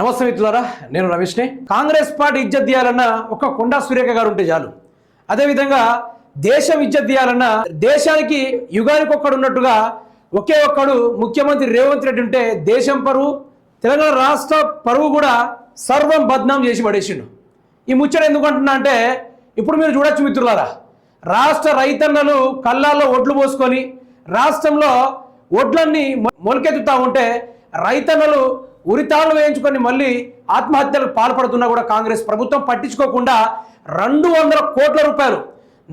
నమస్తే మిత్రులారా నేను రమేష్ని. కాంగ్రెస్ పార్టీ ఇజ్జత్ తీయాలన్న ఒక కొండా సురేఖ గారు ఉంటే చాలు. అదేవిధంగా దేశం ఇజ్జత్ తీయాలన్న దేశానికి యుగానికి ఒక్కడు ఉన్నట్టుగా ఒకే ఒక్కడు ముఖ్యమంత్రి రేవంత్ రెడ్డి ఉంటే దేశం పరువు తెలంగాణ రాష్ట్ర పరువు కూడా సర్వం బద్నాం చేసి పడేసిండు. ఈ ముచ్చట ఎందుకు అంటున్నా అంటే ఇప్పుడు మీరు చూడొచ్చు మిత్రులారా రాష్ట్ర రైతన్నలు కళ్ళాల్లో ఒడ్లు పోసుకొని రాష్ట్రంలో ఒడ్లన్నీ మొలకెత్తుతా ఉంటే రైతన్నలు ఉరితాళ్ళు వేయించుకొని మళ్ళీ ఆత్మహత్యలకు పాల్పడుతున్నా కూడా కాంగ్రెస్ ప్రభుత్వం పట్టించుకోకుండా రెండు వందల కోట్ల రూపాయలు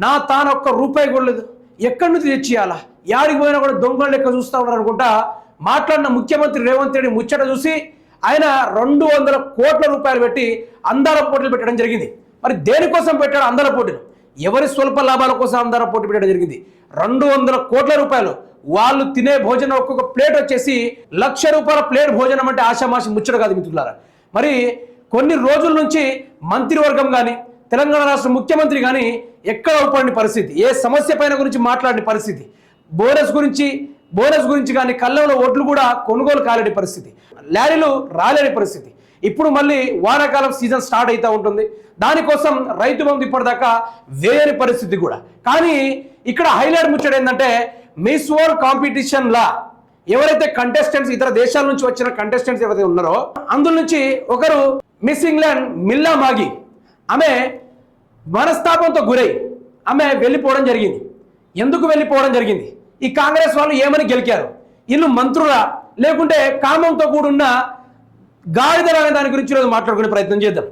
నా తాను ఒక్క రూపాయి కూడా లేదు. ఎక్కడి నుంచి తెచ్చియాలా యాడికి పోయినా కూడా దొంగలు లెక్క చూస్తా ఉన్నారు అనుకుంటా మాట్లాడిన ముఖ్యమంత్రి రేవంత్ రెడ్డి ముచ్చట చూసి ఆయన రెండు వందల కోట్ల రూపాయలు పెట్టి అందాల పోటీలు పెట్టడం జరిగింది. మరి దేనికోసం పెట్టాడు అందాల పోటీలు? ఎవరి స్వల్ప లాభాల కోసం అందరూ పోటీ పెట్టడం జరిగింది? రెండు వందల కోట్ల రూపాయలు వాళ్ళు తినే భోజనం ఒక్కొక్క ప్లేట్ వచ్చేసి లక్ష రూపాయల ప్లేట్ భోజనం అంటే ఆశామాషి ముచ్చట కాదు మిత్రులారా. మరి కొన్ని రోజుల నుంచి మంత్రివర్గం కానీ తెలంగాణ రాష్ట్ర ముఖ్యమంత్రి కానీ ఎక్కడ ఊపడిన పరిస్థితి? ఏ సమస్య పైన గురించి మాట్లాడిన పరిస్థితి? బోనస్ గురించి బోనస్ గురించి కానీ కళ్ళంలో ఓట్లు కూడా కొనుగోలు కాలేని పరిస్థితి. లారీలు రాలేని పరిస్థితి. ఇప్పుడు మళ్ళీ వానాకాలం సీజన్ స్టార్ట్ అవుతూ ఉంటుంది. దానికోసం రైతు బంధు ఇప్పటిదాకా వేయని పరిస్థితి కూడా. కానీ ఇక్కడ హైలైట్ ముచ్చట ఏంటంటే మిస్ వరల్డ్ కాంపిటీషన్లా ఎవరైతే కంటెస్టెంట్స్ ఇతర దేశాల నుంచి వచ్చిన కంటెస్టెంట్స్ ఎవరైతే ఉన్నారో అందులో నుంచి ఒకరు మిస్ ఇంగ్లాండ్ మిల్లా మాగి ఆమె మనస్తాపంతో గురై ఆమె వెళ్ళిపోవడం జరిగింది. ఎందుకు వెళ్ళిపోవడం జరిగింది? ఈ కాంగ్రెస్ వాళ్ళు ఏమని గెలికారు? వీళ్ళు మంత్రుల? లేకుంటే కామంతో కూడున్న గాడిదలు అనే దాని గురించి ఈరోజు మాట్లాడుకునే ప్రయత్నం చేద్దాం.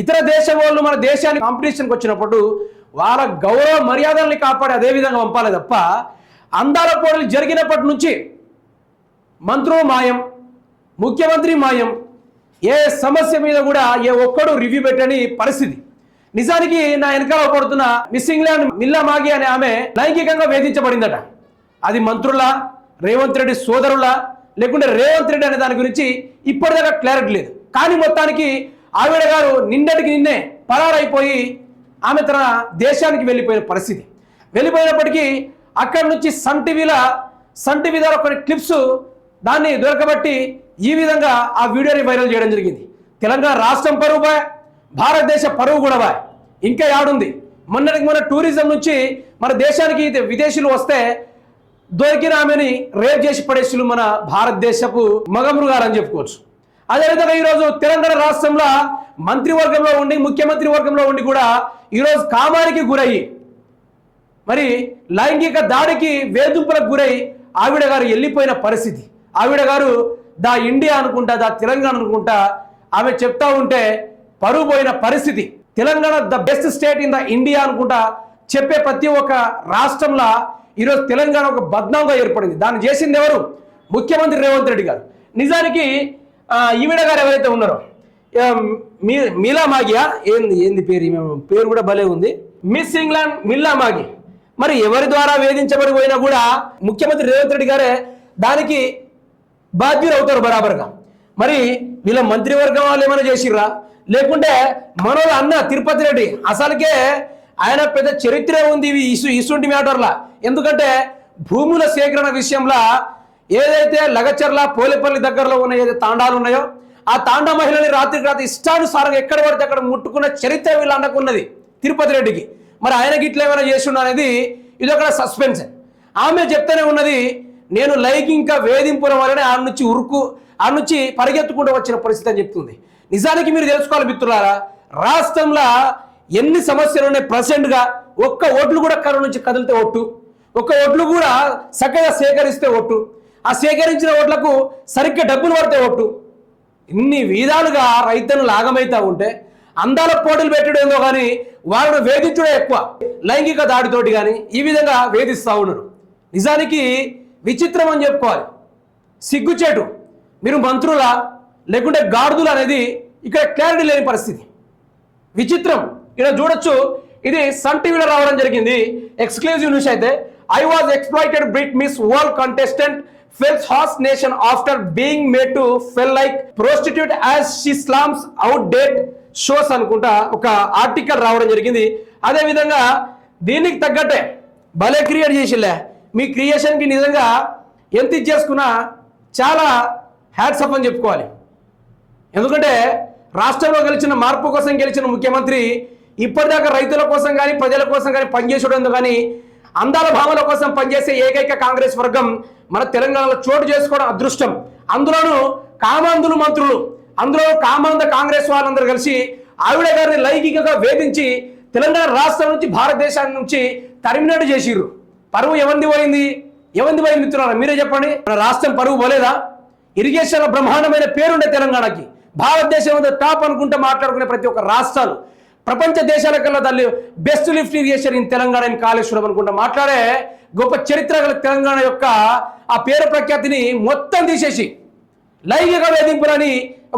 ఇతర దేశం వాళ్ళు మన దేశానికి కాంపిటీషన్కి వచ్చినప్పుడు వాళ్ళ గౌరవ మర్యాదల్ని కాపాడి అదే విధంగా పంపాలి తప్ప అందాల పోటీలు జరిగినప్పటి నుంచి మంత్రులు మాయం ముఖ్యమంత్రి మాయం ఏ సమస్య మీద కూడా ఏ ఒక్కడు రివ్యూ పెట్టని పరిస్థితి. నిజానికి నా వెనకాల పడుతున్న మిస్ ఇంగ్లాండ్ మిల్లా మాగి అనే ఆమె లైంగికంగా వేధించబడిందట. అది మంత్రుల రేవంత్ రెడ్డి సోదరుల లేకుంటే రేవంత్ రెడ్డి అనే దాని గురించి ఇప్పటిదాకా క్లారిటీ లేదు. కానీ మొత్తానికి ఆవిడ గారు నిన్నటికి నిన్నే పరారైపోయి ఆమె తన దేశానికి వెళ్ళిపోయిన పరిస్థితి. వెళ్ళిపోయినప్పటికీ అక్కడి నుంచి సన్ టీవీల సన్ టీవీ ద్వారా కొన్ని క్లిప్స్ దాన్ని దొరకబట్టి ఈ విధంగా ఆ వీడియోని వైరల్ చేయడం జరిగింది. తెలంగాణ రాష్ట్రం పరువు బాయ్ భారతదేశ పరువు కూడా బాయ్. ఇంకా యాడుంది. మొన్నటికి మొన్న టూరిజం నుంచి మన దేశానికి ఇది విదేశీయులు వస్తే దొరికిన ఆమెని రేప్ చేసి పడేసులు మన భారతదేశపు మగమృగాలని చెప్పుకోవచ్చు. అదేవిధంగా ఈరోజు తెలంగాణ రాష్ట్రంలో మంత్రివర్గంలో ఉండి ముఖ్యమంత్రి వర్గంలో ఉండి కూడా ఈరోజు కామానికి గురయ్యి మరి లైంగిక దాడికి వేధింపులకు గురై ఆవిడ గారు వెళ్ళిపోయిన పరిస్థితి. ఆవిడ గారు దా ఇండియా అనుకుంటా దా తెలంగాణ అనుకుంటా ఆమె చెప్తా ఉంటే పరువు పోయిన పరిస్థితి. Telangana the best state in the India అనుకుంటా చెప్పే ప్రతి ఒక్క రాష్ట్రంలో ఈరోజు తెలంగాణ ఒక బద్నాంగా ఏర్పడింది. దాన్ని చేసింది ఎవరు? ముఖ్యమంత్రి రేవంత్ రెడ్డి గారు. నిజానికి ఈవిడ గారు ఎవరైతే ఉన్నారో మీ మీలా మాగియా? ఏంది ఏంది పేరు? పేరు కూడా భలే ఉంది. మిస్ ఇంగ్లాండ్ మిల్లా మాగి మరి ఎవరి ద్వారా వేధించబడి పోయినా కూడా ముఖ్యమంత్రి రేవంత్ రెడ్డి గారే దానికి బాధ్యులు అవుతారు బరాబర్గా. మరి వీళ్ళ మంత్రివర్గం వాళ్ళు ఏమైనా చేసిర్రా? లేకుంటే మనోళ్ళ అన్న తిరుపతి రెడ్డి అసలుకే ఆయన పెద్ద చరిత్ర ఉంది ఇవి ఇసు ఇసుంటి మ్యాటర్లా. ఎందుకంటే భూముల సేకరణ విషయంలో ఏదైతే లగచర్ల పోలేపల్లి దగ్గరలో ఉన్న ఏదైతే తాండాలు ఉన్నాయో ఆ తాండా మహిళని రాత్రికి రాత్రి ఇష్టానుసారంగా ఎక్కడ పడితే అక్కడ ముట్టుకున్న చరిత్ర వీళ్ళు అన్నకున్నది తిరుపతి రెడ్డికి. మరి ఆయనకి ఇట్లా ఏమైనా చేస్తుండ అనేది ఇది ఒక సస్పెన్స్. ఆమె చెప్తూనే ఉన్నది నేను లైంగిక వేధింపుల వల్లనే ఆ నుంచి ఉరుకు ఆ నుంచి పరిగెత్తుకుంటూ వచ్చిన పరిస్థితి అని చెప్తుంది. నిజానికి మీరు తెలుసుకోవాలి మిత్రులారా రాష్ట్రంలో ఎన్ని సమస్యలు ఉన్నాయి ప్రజెంట్గా ఒక్క ఓట్లు కూడా కరోనా నుంచి కదిలితే ఒట్టు ఒక్క ఓట్లు కూడా చక్కగా సేకరిస్తే ఒట్టు ఆ సేకరించిన ఓట్లకు సరిగ్గా డబ్బులు పడితే ఒట్టు ఇన్ని విధాలుగా రైతులు లాగమైతా ఉంటే అందాల పోటీలు పెట్టడం ఏందో కానీ వాళ్ళను వేధించడం ఎక్కువ. లైంగిక దాడితోటి కానీ ఈ విధంగా వేధిస్తూ ఉన్నారు. నిజానికి విచిత్రం అని చెప్పుకోవాలి. సిగ్గుచేటు. మీరు మంత్రుల లేకుంటే గాడుదులు అనేది ఇక్కడ క్లారిటీ లేని పరిస్థితి. విచిత్రం. ఇక్కడ చూడొచ్చు ఇది సన్ టీవీలో రావడం జరిగింది. ఎక్స్క్లూజివ్ న్యూస్ అయితే I was exploited Brit Miss World contestant feels has nation after being made to feel like prostitute as she slams out date shows అనుకుంటా ఒక ఆర్టికల్ రావడం జరిగింది. అదే విధంగా దీనికి తగ్గట్టే భలే క్రియేట్ చేసిలే మీ క్రియేషన్కి నిజంగా ఎంత ఇచ్చేసుకున్నా చాలా హ్యాట్సప్ అని చెప్పుకోవాలి. ఎందుకంటే రాష్ట్రంలో గెలిచిన మార్పు కోసం గెలిచిన ముఖ్యమంత్రి ఇప్పటిదాకా రైతుల కోసం కానీ ప్రజల కోసం కానీ పనిచేసడం కానీ అందాల భావన కోసం పనిచేసే ఏకైక కాంగ్రెస్ వర్గం మన తెలంగాణలో చోటు చేసుకోవడం అదృష్టం. అందులోనూ కామాంధులు మంత్రులు అందులో కామాంధ కాంగ్రెస్ వాళ్ళందరూ కలిసి ఆవిడ గారిని లైంగికంగా వేధించి తెలంగాణ రాష్ట్రం నుంచి భారతదేశాన్ని నుంచి టర్మినేట్ చేసిర్రు. పరువు ఎవంది పోయింది? ఎవరిది పోయింది మిత్రులారా మీరే చెప్పండి. మన రాష్ట్రం పరువు పోలేదా? ఇరిగేషన్ బ్రహ్మాండమైన పేరుండే తెలంగాణకి. భారతదేశం టాప్ అనుకుంటే మాట్లాడుకునే ప్రతి ఒక్క రాష్ట్రాలు. ప్రపంచ దేశాల కల్లా తల్లి best lift irrigation in Telangana in Kaleshwaram అనుకుంటా. మాట్లాడే గొప్ప చరిత్ర గల తెలంగాణ యొక్క ఆ పేరు ప్రఖ్యాతిని మొత్తం తీసేసి లైంగిక వేధింపులని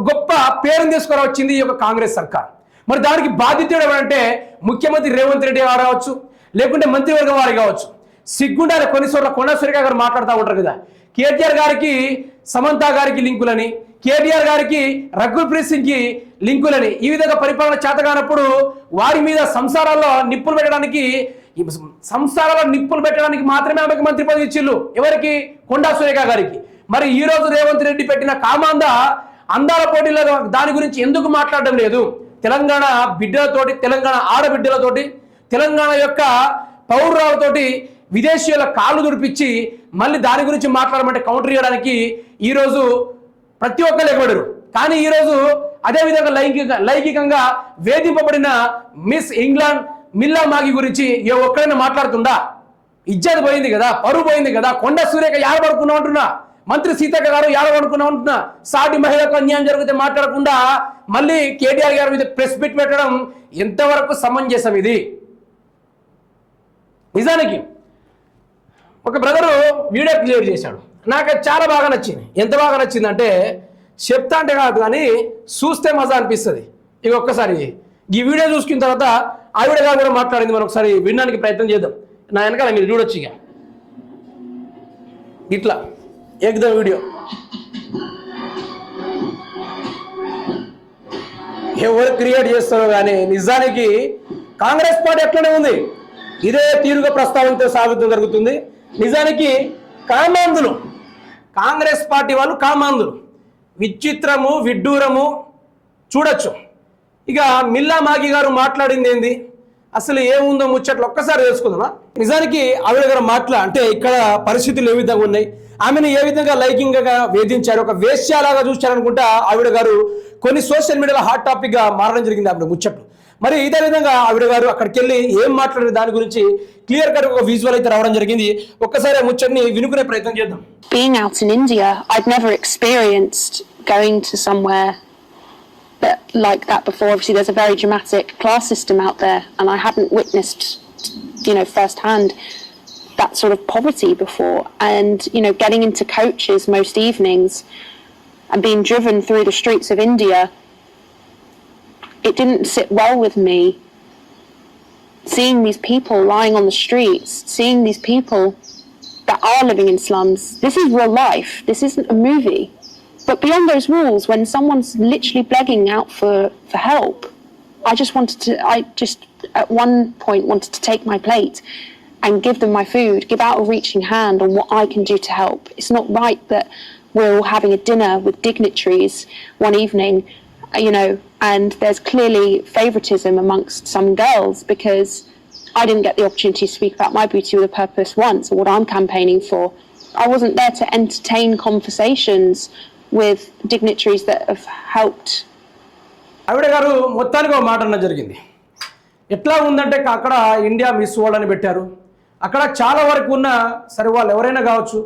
గొప్ప పేరుని తీసుకొని వచ్చింది ఈ యొక్క కాంగ్రెస్ సర్కార్. మరి దానికి బాధ్యతడు ఎవరంటే ముఖ్యమంత్రి రేవంత్ రెడ్డి గారు కావచ్చు లేకుంటే మంత్రివర్గం వారు కావచ్చు. సిగ్గుండాలి కొన్ని చోట్ల గారు మాట్లాడుతూ ఉంటారు కదా. కేటీఆర్ గారికి సమంత గారికి లింకులని కేటీఆర్ గారికి రఘుల్ ప్రీత్ సింగ్కి లింకులని ఈ విధంగా పరిపాలన చేతగానప్పుడు వారి మీద సంసారాల్లో నిప్పులు పెట్టడానికి సంసారాల నిప్పులు పెట్టడానికి మాత్రమే ఆమెకు మంత్రి పదవి ఇచ్చిళ్ళు. ఎవరికి? కొండా సురేఖ గారికి. మరి ఈ రోజు రేవంత్ రెడ్డి పెట్టిన కామాంద అందాల పోటీలో దాని గురించి ఎందుకు మాట్లాడడం లేదు? తెలంగాణ బిడ్డలతోటి తెలంగాణ ఆడబిడ్డలతోటి తెలంగాణ యొక్క పౌరురాలతోటి విదేశీయుల కాళ్ళు దుడిపించి మళ్ళీ దాని గురించి మాట్లాడమంటే కౌంటర్ చేయడానికి ఈరోజు ప్రతి ఒక్కరు ఎగబడరు. కానీ ఈరోజు అదేవిధంగా లైంగిక లైంగికంగా వేధింపబడిన మిస్ ఇంగ్లాండ్ మిల్లా మాగి గురించి ఏ ఒక్కరైనా మాట్లాడుతుందా? ఇజ్జత్ పోయింది కదా పరువు పోయింది కదా కొండ సూర్యక యాడబడుకున్నా అంటున్నా. మంత్రి సీతక్క గారు యాడబడుకున్నా ఉంటున్నా సాటి మహిళకు అన్యాయం జరిగితే మాట్లాడకుండా మళ్ళీ కేటీఆర్ గారి మీద ప్రెస్ మీట్ పెట్టడం ఎంతవరకు సమంజసం ఇది? నిజానికి ఒక బ్రదరు వీడియో క్లియర్ చేశాడు. నాకు చాలా బాగా నచ్చింది. ఎంత బాగా నచ్చిందంటే చెప్తా అంటే కాదు కానీ చూస్తే మజా అనిపిస్తుంది. ఇక ఒక్కసారి ఈ వీడియో చూసుకున్న తర్వాత ఆవిడ గారు కూడా మాట్లాడింది మనం ఒకసారి వినడానికి ప్రయత్నం చేద్దాం. నా వెనకాల మీరు చూడొచ్చు ఇక. ఇట్లా ఏకదం వీడియో. ఎవరు క్రియేట్ చేస్తారో కానీ నిజానికి కాంగ్రెస్ పార్టీ ఎట్లనే ఉంది. ఇదే తీరుగా ప్రస్తావనతో సాగుతూ జరుగుతుంది. నిజానికి కామాంధులు కాంగ్రెస్ పార్టీ వాళ్ళు కామాంధులు. విచిత్రము విడ్డూరము చూడొచ్చు. ఇక మిల్లా మాగి గారు మాట్లాడింది ఏంది? అసలు ఏముందో ముచ్చట్లు ఒక్కసారి తెలుసుకుందామా? నిజానికి ఆవిడ గారు మాట్లా అంటే ఇక్కడ పరిస్థితులు ఏ విధంగా ఉన్నాయి? ఆమెను ఏ విధంగా లైకింగ్గా వేధించారు? ఒక వేశ్యాలాగా చూశారనుకుంటా ఆవిడ గారు కొన్ని సోషల్ మీడియాలో హాట్ టాపిక్గా మారడం జరిగింది ఆవిడ ముచ్చట్లు. మరి ఇదే విధంగా ఆవిడ గారు అక్కడికి వెళ్ళి ఏం మాట్లాడిన దాని గురించి క్లియర్ కట్ ఒక విజువల్ అయితే రావడం జరిగింది ఒక్కసారి ఆ ముచ్చట్ని వినుకునే ప్రయత్నం చేద్దాం being out in India, I'd never experienced going to somewhere that, like that before. Obviously, there's a very dramatic class system out there, and I hadn't witnessed, you know, firsthand that sort of poverty before. And you know, getting into coaches most evenings and being driven through the streets of India, it didn't sit well with me. Seeing these people lying on the streets, seeing these people that are living in slums. This is real life. This isn't a movie. But beyond those walls, when someone's literally begging out for, for help, I just wanted to, I just at one point wanted to take my plate and give them my food, give out a reaching hand on what I can do to help. It's not right that we're all having a dinner with dignitaries one evening, you know, and there's clearly favoritism amongst some girls because I didn't get the opportunity to speak about my beauty with a purpose once or what I'm campaigning for. I wasn't there to entertain conversations with dignitaries that have helped ఆవిడ గారు మొత్తానికి ఒక మాట అన్న జరిగింది ఎట్లా ఉందంటే అక్కడ ఇండియా మిస్ వరల్డ్ అని పెట్టారు అక్కడ చాలా వరకు ఉన్న సరే వాళ్ళు ఎవరైనా కావచ్చు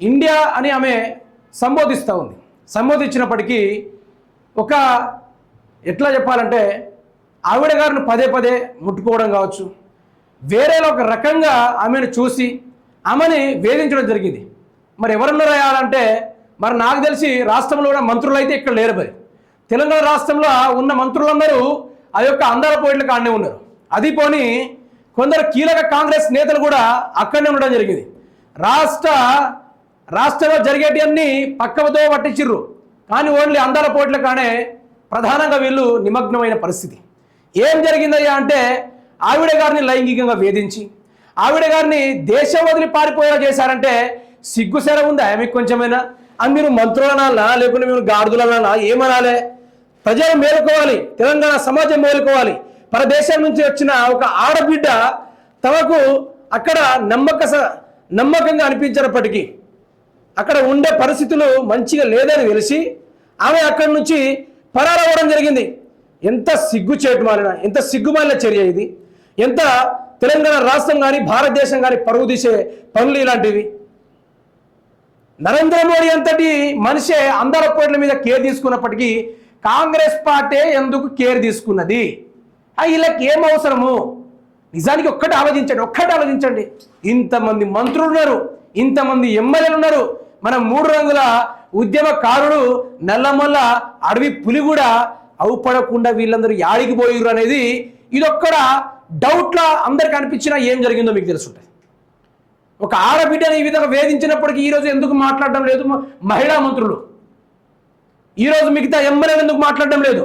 ఇండియా అని ఆమె సంబోధిస్తూ ఉంది సంబోధించినప్పటికీ ఒక ఎట్లా చెప్పాలంటే ఆవిడ గారిని పదే పదే ముట్టుకోవడం కావచ్చు. వేరేలో ఒక రకంగా ఆమెను చూసి ఆమెని వేధించడం జరిగింది. మరి ఎవరన్నా రాయాలంటే మరి నాకు తెలిసి రాష్ట్రంలో కూడా మంత్రులు అయితే ఇక్కడ లేరు మరి. తెలంగాణ రాష్ట్రంలో ఉన్న మంత్రులందరూ ఆ యొక్క అందాల పోయిట్ల కాడనే ఉన్నారు. అది పోని కొందరు కీలక కాంగ్రెస్ నేతలు కూడా అక్కడనే ఉండడం జరిగింది. రాష్ట్ర రాష్ట్రంలో జరిగేటివన్నీ పక్కవతో పట్టించిర్రు. కానీ ఓన్లీ అందాల పోట్ల కానే ప్రధానంగా వీళ్ళు నిమగ్నమైన పరిస్థితి. ఏం జరిగిందయ్యా అంటే ఆవిడ గారిని లైంగికంగా వేధించి ఆవిడ గారిని దేశం వదిలి పారిపోయేలా చేశారంటే సిగ్గుసెర ఉంది? ఆమెకు కొంచెమైనా? అని మీరు మంత్రులనాలా? లేకుంటే మీరు గాడిదలనాలా ఏమనాలే? ప్రజలు మేలుకోవాలి. తెలంగాణ సమాజం మేలుకోవాలి. పరదేశం నుంచి వచ్చిన ఒక ఆడబిడ్డ తమకు అక్కడ నమ్మక నమ్మకంగా అనిపించినప్పటికీ అక్కడ ఉండే పరిస్థితులు మంచిగా లేదని తెలిసి ఆమె అక్కడి నుంచి పరారవ్వడం జరిగింది. ఎంత సిగ్గు చేటుమాలిన ఎంత సిగ్గుమాలిన చర్య ఇది. ఎంత తెలంగాణ రాష్ట్రం కానీ భారతదేశం కానీ పరుగు తీసే పనులు ఇలాంటివి. నరేంద్ర మోడీ అంతటి మనిషే అందరి కోట్ల మీద కేర్ తీసుకున్నప్పటికీ కాంగ్రెస్ పార్టీ ఎందుకు కేర్ తీసుకున్నది? వీళ్ళకి ఏం అవసరము? నిజానికి ఒక్కటి ఆలోచించండి ఒక్కటి ఆలోచించండి. ఇంతమంది మంత్రులు ఉన్నారు ఇంతమంది ఎమ్మెల్యేలు ఉన్నారు. మనం మూడు రంగుల ఉద్యమకారుడు నల్లమల్ల అడవి పులి కూడా అవుపడకుండా వీళ్ళందరూ యాడికి పోయిర్రు అనేది ఇదొక్కడ డౌట్లా అందరికి అనిపించినా ఏం జరిగిందో మీకు తెలుసుంటుంది ఒక ఆడబిడ్డని ఈ విధంగా వేధించినప్పటికీ ఈరోజు ఎందుకు మాట్లాడడం లేదు? మహిళా మంత్రులు. ఈరోజు మిగతా ఎమ్మెల్యేలు ఎందుకు మాట్లాడడం లేదు?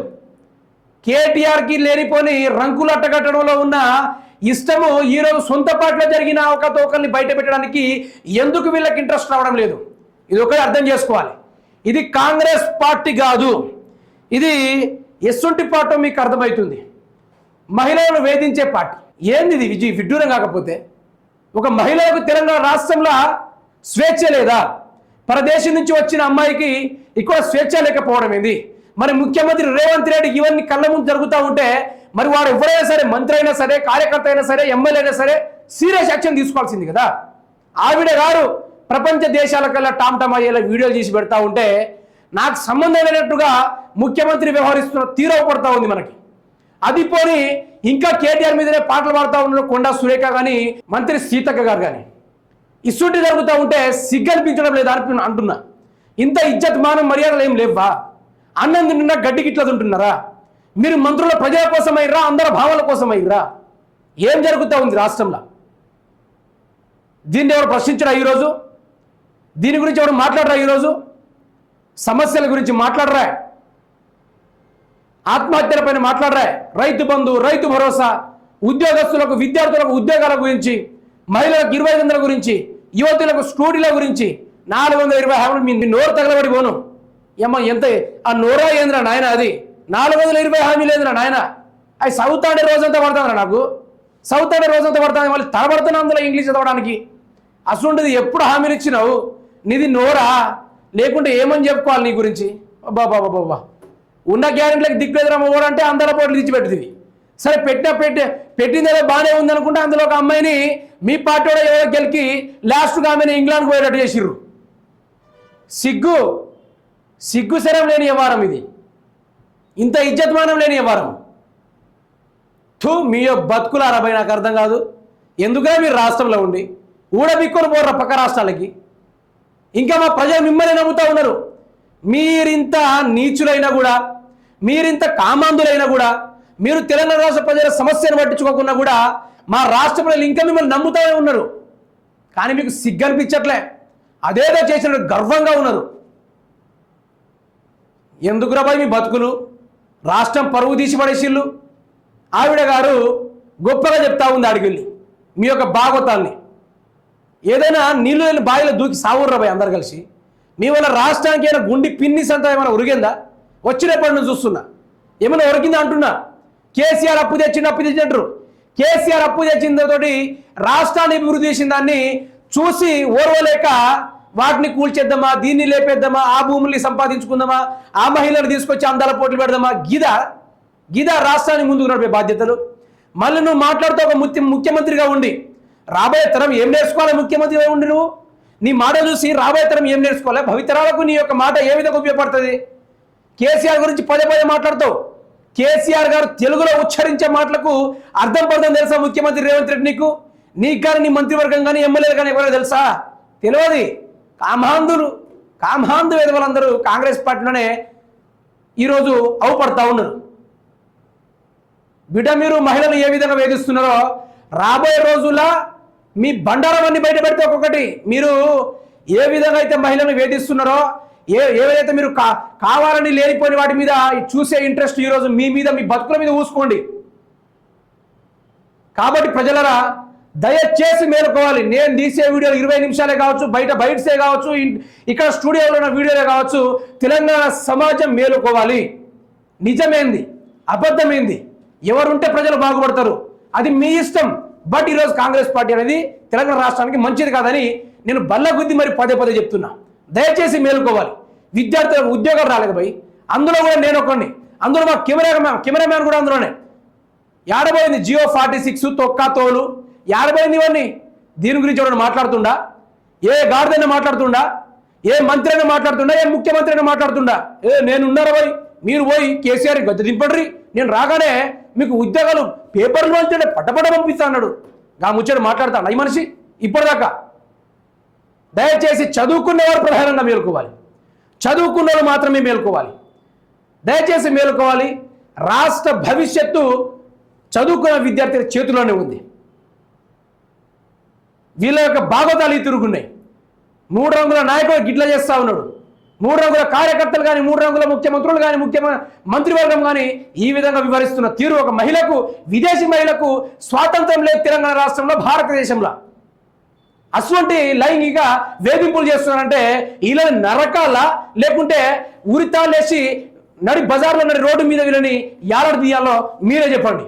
కేటీఆర్కి లేనిపోని రంకులు అట్టగట్టడంలో ఉన్న ఇష్టము ఈరోజు సొంత పాటలో జరిగిన ఒక తోకల్ని బయట పెట్టడానికి ఎందుకు వీళ్ళకి ఇంట్రెస్ట్ రావడం లేదు? ఇది ఒకటి అర్థం చేసుకోవాలి. ఇది కాంగ్రెస్ పార్టీ కాదు. ఇది ఎస్సుంటి పార్టీ మీకు అర్థమవుతుంది. మహిళలను వేధించే పార్టీ. ఏంది ఇది? విజయ్ విడ్డూరం కాకపోతే ఒక మహిళలకు తెలంగాణ రాష్ట్రంలో స్వేచ్ఛ లేదా? పరదేశం నుంచి వచ్చిన అమ్మాయికి ఇక్కడ స్వేచ్ఛ లేకపోవడం ఏంది? మరి ముఖ్యమంత్రి రేవంత్ రెడ్డి ఇవన్నీ కళ్ళ ముందు జరుగుతూ ఉంటే మరి వాడు ఎవరైనా సరే మంత్రి అయినా సరే కార్యకర్త అయినా సరే ఎమ్మెల్యే అయినా సరే సీరియస్ యాక్షన్ తీసుకోవాల్సింది కదా. ఆవిడ గారు ప్రపంచ దేశాలకల్లా టామ్ టామ్ అయ్యేలా వీడియోలు చేసి పెడతా ఉంటే నాకు సంబంధం లేనట్టుగా ముఖ్యమంత్రి వ్యవహరిస్తున్న తీరవ పడతా ఉంది మనకి. అది పోని ఇంకా కేటీఆర్ మీదనే పాటలు పాడుతూ ఉన్న కొండా సురేఖ కానీ మంత్రి సీతక్క గారు కానీ ఇసుంటి జరుగుతూ ఉంటే సిగ్గనిపించడం లేదా అని అంటున్నా. ఇంత ఇజ్జత్ మానం మర్యాదలు ఏం లేవా అన్నం తింటున్నా గడ్డి గిట్ల తింటున్నారా? మీరు మంత్రుల ప్రజల కోసం అందరి భావాల కోసం ఏం జరుగుతూ ఉంది రాష్ట్రంలో? దీన్ని ఎవరు ప్రశ్నించరా ఈరోజు? దీని గురించి ఎవరు మాట్లాడరా ఈరోజు? సమస్యల గురించి మాట్లాడరా? ఆత్మహత్యల పైన మాట్లాడరా? రైతు బంధు రైతు భరోసా ఉద్యోగస్తులకు విద్యార్థులకు ఉద్యోగాల గురించి మహిళలకు ఇరవై ఐదు వందల గురించి యువతులకు స్టూడీల గురించి నాలుగు వందల ఇరవై హామీలు మీ నోరు తగలబడి పోను. ఏమో ఎంత ఆ నోరా ఏంద్రా నాయన అది? నాలుగు వందల ఇరవై హామీలు ఏంద్రా నాయన? అవి చదువుతాడే రోజంతా పడుతుందిరా నాకు. చదువుతాడే రోజంతా పడుతుంది. మళ్ళీ తడబడుతున్నా అందులో ఇంగ్లీష్ చదవడానికి. అసలుంటిది ఎప్పుడు హామీలు ఇచ్చినావు? నీది నోరా? లేకుంటే ఏమని చెప్పుకోవాలి నీ గురించి? బాబా బాబా ఉన్న గ్యారెంటీలకు దిక్కులేదురా ఓడంటే అంటే అందరి పోట్లు తెచ్చిపెట్టింది సరే పెట్టిన పెట్టి పెట్టింది ఏదో బాగానే ఉందనుకుంటే అందులో ఒక అమ్మాయిని మీ పార్టీ ఏదో గెలికి లాస్ట్గా ఆమెను ఇంగ్లాండ్కి పోయేటట్టు చేసిర్రు. సిగ్గు సిగ్గు శరం లేని వ్యవహారం ఇది? ఇంత ఇజ్జత్మానం లేని వ్యవహారం థూ మీ యొక్క అరబై నాకు అర్థం కాదు. ఎందుకనే మీరు రాష్ట్రంలో ఉండి ఊడబిక్కుని పోర్ర పక్క రాష్ట్రాలకి? ఇంకా మా ప్రజలు మిమ్మల్ని నమ్ముతా ఉన్నారు. మీరింత నీచులైనా కూడా మీరింత కామాంధులైనా కూడా మీరు తెలంగాణ రాష్ట్ర ప్రజల సమస్యను పట్టించుకోకుండా కూడా మా రాష్ట్ర ప్రజలు ఇంకా మిమ్మల్ని నమ్ముతూనే ఉన్నారు. కానీ మీకు సిగ్గనిపించట్లే. అదేదో చేసిన గర్వంగా ఉన్నారు. ఎందుకు రాబాయి మీ బతుకులు? రాష్ట్రం పరువు తీసి పడేసిళ్ళు. ఆవిడ గారు గొప్పగా చెప్తా ఉంది అడిగిల్లి మీ యొక్క భాగవతాన్ని ఏదైనా నీళ్ళు లేని బావిలో దూకి సావుర్రా బాయ్ అందరు కలిసి. మీ వల్ల రాష్ట్రానికి అయినా గుండి పిన్ని సంత ఏమైనా ఉరిగిందా? వచ్చినప్పటి నుంచి చూస్తున్నా. ఏమైనా ఉరికిందా అంటున్నా? కేసీఆర్ అప్పు తెచ్చిండు అప్పు తెచ్చినట్టు కేసీఆర్ అప్పు తెచ్చిందతోటి రాష్ట్రాన్ని అభివృద్ధి చేసిన దాన్ని చూసి ఓర్వలేక వాటిని కూల్చేద్దామా దీన్ని లేపేద్దామా ఆ భూముల్ని సంపాదించుకుందామా ఆ మహిళను తీసుకొచ్చి అందాల పోట్లు పెడదామా? గిదా గిదా రాష్ట్రానికి ముందుకు నడిపే బాధ్యతలు. మళ్ళీ నువ్వు మాట్లాడుతూ ఒక ముఖ్యమంత్రిగా ఉండి రాబోయే తరం ఏం నేర్చుకోవాలి? ముఖ్యమంత్రి ఉండి నువ్వు నీ మాట చూసి రాబోయే తరం ఏం నేర్చుకోవాలి? భవితరాలకు నీ యొక్క మాట ఏ విధంగా ఉపయోగపడుతుంది? కేసీఆర్ గురించి పదే పదే మాట్లాడుతావు. కేసీఆర్ గారు తెలుగులో ఉచ్చరించే మాటలకు అర్థం పడుతుంది తెలుసా ముఖ్యమంత్రి రేవంత్ రెడ్డి నీకు? నీకు కానీ నీ మంత్రివర్గం కానీ ఎమ్మెల్యేలు కానీ ఎవరో తెలుసా? తెలియదు. కామాంధులు. కామాంధు వేదవులందరూ కాంగ్రెస్ పార్టీలోనే ఈరోజు అవుపడతా ఉన్నారు. బిడ్డ మీరు మహిళలు ఏ విధంగా వేధిస్తున్నారో రాబోయే రోజుల్లో మీ బండారమన్నీ బయట పెడితే ఒక్కొక్కటి. మీరు ఏ విధంగా అయితే మహిళను వేధిస్తున్నారో ఏ ఏవైతే మీరు కా కావాలని లేనిపోయిన వాటి మీద చూసే ఇంట్రెస్ట్ ఈరోజు మీ మీద మీ బతుకుల మీద ఊసుకోండి. కాబట్టి ప్రజలరా దయచేసి మేలుకోవాలి. నేను తీసే వీడియోలు ఇరవై నిమిషాలే కావచ్చు బయట బయటసే కావచ్చు ఇక్కడ స్టూడియోలో ఉన్న వీడియోలే కావచ్చు తెలంగాణ సమాజం మేలుకోవాలి. నిజమేంది? అబద్ధమేంది? ఎవరుంటే ప్రజలు బాగుపడతారు. అది మీ ఇష్టం. బట్ ఈరోజు కాంగ్రెస్ పార్టీ అనేది తెలంగాణ రాష్ట్రానికి మంచిది కాదని నేను బల్ల గుద్ది మరి పదే పదే చెప్తున్నా. దయచేసి మేలుకోవాలి. విద్యార్థులకు ఉద్యోగాలు రాలేదు పోయి అందులో కూడా నేను ఒకడిని అందులో మా కెమెరా కెమెరామ్యాన్ కూడా అందులోనే. ఏడబోయింది జియో ఫార్టీ సిక్స్ తొక్క తోలు. ఏడబోయింది ఇవన్నీ. దీని గురించి ఎవరైనా మాట్లాడుతుండా? ఏ గాడిదైనా మాట్లాడుతుండా? ఏ మంత్రి అయినా మాట్లాడుతుండా? ఏ ముఖ్యమంత్రి అయినా మాట్లాడుతుండా? ఏ నేను ఉన్నారా పోయి మీరు పోయి కేసీఆర్ గద్దె దింపడ్రి. నేను రాగానే మీకు ఉద్యోగాలు పేపర్లో అంటే పట్టపట్ట పంపిస్తా అన్నాడు. గా ముచ్చట మాట్లాడతాడు ఈ మనిషి ఇప్పటిదాకా. దయచేసి చదువుకునేవారు ప్రధానంగా మేలుకోవాలి. చదువుకున్న వాళ్ళు మాత్రమే మేలుకోవాలి. దయచేసి మేలుకోవాలి. రాష్ట్ర భవిష్యత్తు చదువుకున్న విద్యార్థుల చేతిలోనే ఉంది. వీళ్ళ యొక్క భాగోతాలు తిరుగున్నాయి మూడు రంగుల నాయకుడు గిట్ల చేస్తా ఉన్నాడు. మూడు రంగుల కార్యకర్తలు కానీ మూడు రంగుల ముఖ్యమంత్రులు కానీ ముఖ్య మంత్రివర్గం కానీ ఈ విధంగా వివరిస్తున్న తీరు ఒక మహిళకు విదేశీ మహిళకు స్వాతంత్రం లేదు తెలంగాణ రాష్ట్రంలో భారతదేశంలో. అటువంటి లైంగిక వేధింపులు చేస్తున్నారంటే వీళ్ళని నరకాల లేకుంటే ఉరితాలేసి నడి బజార్లో నడి రోడ్డు మీద వీళ్ళని యాలడి తీయాలో మీరే చెప్పండి.